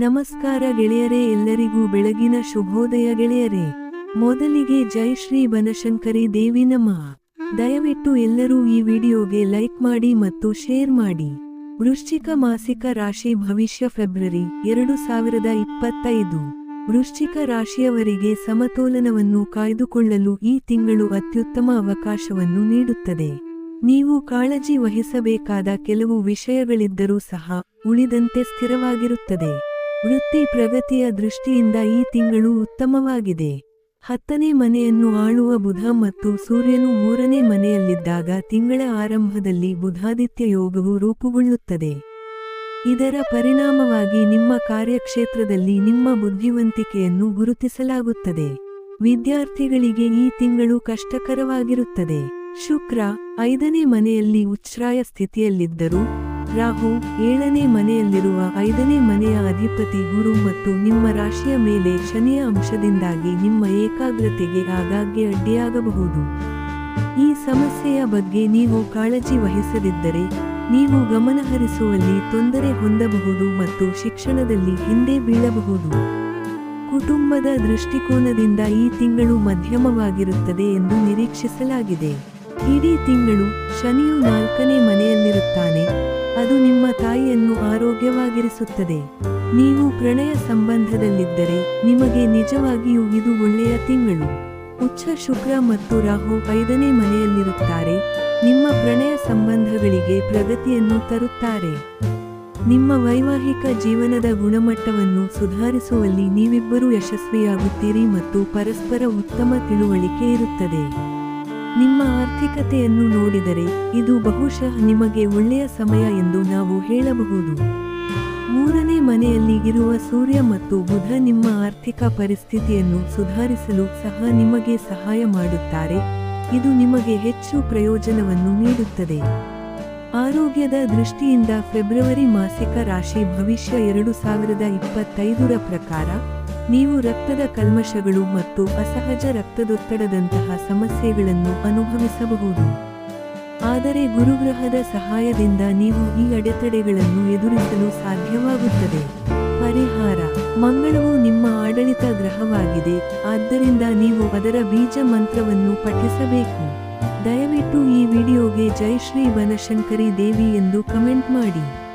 ನಮಸ್ಕಾರ ಗೆಳೆಯರೇ, ಎಲ್ಲರಿಗೂ ಬೆಳಗಿನ ಶುಭೋದಯ ಗೆಳೆಯರೇ. ಮೊದಲಿಗೆ ಜೈ ಶ್ರೀ ಬನಶಂಕರಿ ದೇವಿ ನಮಃ. ದಯವಿಟ್ಟು ಎಲ್ಲರೂ ಈ ವಿಡಿಯೋಗೆ ಲೈಕ್ ಮಾಡಿ ಮತ್ತು ಶೇರ್ ಮಾಡಿ. ವೃಶ್ಚಿಕ ಮಾಸಿಕ ರಾಶಿ ಭವಿಷ್ಯ ಫೆಬ್ರವರಿ ಎರಡು ಸಾವಿರದ ಇಪ್ಪತ್ತೈದು. ವೃಶ್ಚಿಕ ರಾಶಿಯವರಿಗೆ ಸಮತೋಲನವನ್ನು ಕಾಯ್ದುಕೊಳ್ಳಲು ಈ ತಿಂಗಳು ಅತ್ಯುತ್ತಮ ಅವಕಾಶವನ್ನು ನೀಡುತ್ತದೆ. ನೀವು ಕಾಳಜಿ ವಹಿಸಬೇಕಾದ ಕೆಲವು ವಿಷಯಗಳಿದ್ದರೂ ಸಹ ಉಳಿದಂತೆ ಸ್ಥಿರವಾಗಿರುತ್ತದೆ. ವೃತ್ತಿ ಪ್ರಗತಿಯ ದೃಷ್ಟಿಯಿಂದ ಈ ತಿಂಗಳು ಉತ್ತಮವಾಗಿದೆ. ಹತ್ತನೇ ಮನೆಯನ್ನು ಆಳುವ ಬುಧ ಮತ್ತು ಸೂರ್ಯನು ಮೂರನೇ ಮನೆಯಲ್ಲಿದ್ದಾಗ ತಿಂಗಳ ಆರಂಭದಲ್ಲಿ ಬುಧಾದಿತ್ಯ ಯೋಗವು ರೂಪುಗೊಳ್ಳುತ್ತದೆ. ಇದರ ಪರಿಣಾಮವಾಗಿ ನಿಮ್ಮ ಕಾರ್ಯಕ್ಷೇತ್ರದಲ್ಲಿ ನಿಮ್ಮ ಬುದ್ಧಿವಂತಿಕೆಯನ್ನು ಗುರುತಿಸಲಾಗುತ್ತದೆ. ವಿದ್ಯಾರ್ಥಿಗಳಿಗೆ ಈ ತಿಂಗಳು ಕಷ್ಟಕರವಾಗಿರುತ್ತದೆ. ಶುಕ್ರ, ಐದನೇ ಮನೆಯಲ್ಲಿ ಉಚ್ಛ್ರಾಯ ಸ್ಥಿತಿಯಲ್ಲಿದ್ದರೂ ರಾಹು ಏಳನೇ ಮನೆಯಲ್ಲಿರುವ ಐದನೇ ಮನೆಯ ಅಧಿಪತಿ ಗುರು ಮತ್ತು ನಿಮ್ಮ ರಾಶಿಯ ಮೇಲೆ ಶನಿಯ ಅಂಶದಿಂದಾಗಿ ನಿಮ್ಮ ಏಕಾಗ್ರತೆಗೆ ಆಗಾಗ್ಗೆ ಅಡ್ಡಿಯಾಗಬಹುದು. ಈ ಸಮಸ್ಯೆಯ ಬಗ್ಗೆ ನೀವು ಕಾಳಜಿ ವಹಿಸದಿದ್ದರೆ, ನೀವು ಗಮನಹರಿಸುವಲ್ಲಿ ತೊಂದರೆ ಹೊಂದಬಹುದು ಮತ್ತು ಶಿಕ್ಷಣದಲ್ಲಿ ಹಿಂದೆ ಬೀಳಬಹುದು. ಕುಟುಂಬದ ದೃಷ್ಟಿಕೋನದಿಂದ ಈ ತಿಂಗಳು ಮಧ್ಯಮವಾಗಿರುತ್ತದೆ ಎಂದು ನಿರೀಕ್ಷಿಸಲಾಗಿದೆ. ಇಡೀ ತಿಂಗಳು ಶನಿಯು ನಾಲ್ಕನೇ ಮನೆಯಲ್ಲಿರುತ್ತಾನೆ. ತಾಯಿಯನ್ನು ಆರೋಗ್ಯವಾಗಿರಿಸುತ್ತದೆ. ನೀವು ಪ್ರಣಯ ಸಂಬಂಧದಲ್ಲಿದ್ದರೆ ನಿಮಗೆ ನಿಜವಾಗಿಯೂ ಇದು ಒಳ್ಳೆಯ ತಿಂಗಳು. ಉಚ್ಚ ಶುಕ್ರ ಮತ್ತು ರಾಹು ಐದನೇ ಮನೆಯಲ್ಲಿರುತ್ತಾರೆ. ನಿಮ್ಮ ಪ್ರಣಯ ಸಂಬಂಧಗಳಿಗೆ ಪ್ರಗತಿಯನ್ನು ತರುತ್ತಾರೆ. ನಿಮ್ಮ ವೈವಾಹಿಕ ಜೀವನದ ಗುಣಮಟ್ಟವನ್ನು ಸುಧಾರಿಸುವಲ್ಲಿ ನೀವಿಬ್ಬರೂ ಯಶಸ್ವಿಯಾಗುತ್ತೀರಿ ಮತ್ತು ಪರಸ್ಪರ ಉತ್ತಮ ತಿಳುವಳಿಕೆ ಇರುತ್ತದೆ. ನಿಮ್ಮ ಆರ್ಥಿಕತೆಯನ್ನು ನೋಡಿದರೆ ಇದು ಬಹುಶಃ ನಿಮಗೆ ಒಳ್ಳೆಯ ಸಮಯ ಎಂದು ನಾವು ಹೇಳಬಹುದು. ಮೂರನೇ ಮನೆಯಲ್ಲಿ ಇರುವ ಸೂರ್ಯ ಮತ್ತು ಬುಧ ನಿಮ್ಮ ಆರ್ಥಿಕ ಪರಿಸ್ಥಿತಿಯನ್ನು ಸುಧಾರಿಸಲು ಸಹ ನಿಮಗೆ ಸಹಾಯ ಮಾಡುತ್ತಾರೆ. ಇದು ನಿಮಗೆ ಹೆಚ್ಚು ಪ್ರಯೋಜನವನ್ನು ನೀಡುತ್ತದೆ. ಆರೋಗ್ಯದ ದೃಷ್ಟಿಯಿಂದ ಫೆಬ್ರವರಿ ಮಾಸಿಕ ರಾಶಿ ಭವಿಷ್ಯ ಎರಡು ಸಾವಿರದ ಇಪ್ಪತ್ತೈದರ ಪ್ರಕಾರ ನೀವು ರಕ್ತದ ಕಲ್ಮಶಗಳು ಮತ್ತು ಅಸಹಜ ರಕ್ತದೊತ್ತಡದಂತಹ ಸಮಸ್ಯೆಗಳನ್ನು ಅನುಭವಿಸಬಹುದು. ಆದರೆ ಗುರುಗ್ರಹದ ಸಹಾಯದಿಂದ ನೀವು ಈ ಅಡೆತಡೆಗಳನ್ನು ಎದುರಿಸಲು ಸಾಧ್ಯವಾಗುತ್ತದೆ. ಪರಿಹಾರ. ಮಂಗಳವು ನಿಮ್ಮ ಆಡಳಿತ ಗ್ರಹವಾಗಿದೆ. ಆದ್ದರಿಂದ ನೀವು ಅದರ ಬೀಜ ಮಂತ್ರವನ್ನು ಪಠಿಸಬೇಕು. ದಯವಿಟ್ಟು ಈ ವಿಡಿಯೋಗೆ ಜೈ ಶ್ರೀ ಬನಶಂಕರಿ ದೇವಿ ಎಂದು ಕಮೆಂಟ್ ಮಾಡಿ.